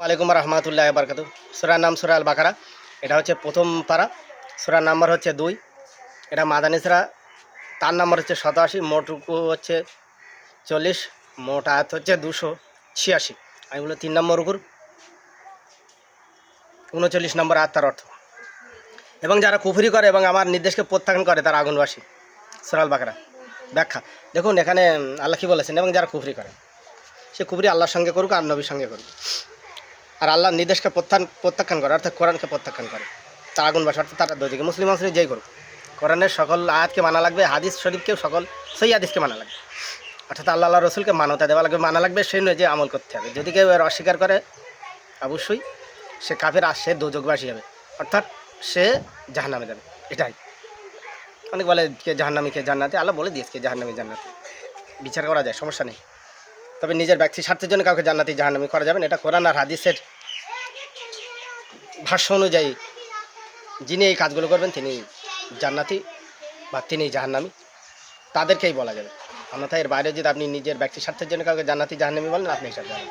আলাইকুম রহমতুল্লাহ বারকাতু সুরার নাম সুরা আল বাকারা। এটা হচ্ছে প্রথম পারা। সুরার নাম্বার হচ্ছে দুই। এটা মাদানিসরা তার নাম্বার হচ্ছে সতাশি। মোটরুকু হচ্ছে চল্লিশ। মোট আয়াত হচ্ছে দুশো ছিয়াশি। আমি বলি তিন নম্বর রুকুর উনচল্লিশ নম্বর আয়াত তার অর্থ। এবং যারা কুফরি করে এবং আমার নির্দেশকে প্রত্যাখ্যান করে, তারা আগুনবাসী। সুরাল বাকারা। ব্যাখ্যা। দেখুন, এখানে আল্লাহ কী বলেছেন? এবং যারা কুফরি করে, সে কুফরি আল্লাহর সঙ্গে করুক আর নবীর সঙ্গে করুক। আর আল্লাহর নির্দেশকে প্রত্যান প্রত্যাখ্যান করে, অর্থাৎ কোরআনকে প্রত্যাখ্যান করে। তার আগুন বাসা অর্থাৎ তারা দোদিকে মুসলিম মুসলিম যেই করুক। কোরআনের সকল আয়াতকে মানা লাগবে, হাদিস শরীফকেও সকল, সেই হাদিসকে মানা লাগবে। অর্থাৎ আল্লাহ আল্লাহ রসুলকে মানতা দেওয়া লাগবে, মানা লাগবে, সেই নয় যে আমল করতে হবে। যদি কেউ এর অস্বীকার করে, অবশ্যই সে কাফের, আর সে দুযোগবাসী হবে। অর্থাৎ সে জাহান্নামে যাবে, এটাই। অনেক বলে কে জাহান্নামি, কে জান্নাতে, আল্লাহ বলে দিয়েছে কে জাহান্নামি জান্নাতে। বিচার করা যায়, সমস্যা নেই। তবে নিজের ব্যক্তি স্বার্থের জন্য কাউকে জান্নাতি জাহান্নামি করা যাবেন এটা কোরআন আর হাদিসের ভাষ্য অনুযায়ী যিনি এই কাজগুলো করবেন তিনি জান্নাতি বা তিনি জাহান্নামি। তাদেরকেই বলা যাবে। অন্যথায় এর বাইরে যদি আপনি নিজের ব্যক্তি স্বার্থের জন্য কাউকে জান্নাতি জাহান্নামি বলেন, আপনি হিসাব জানেন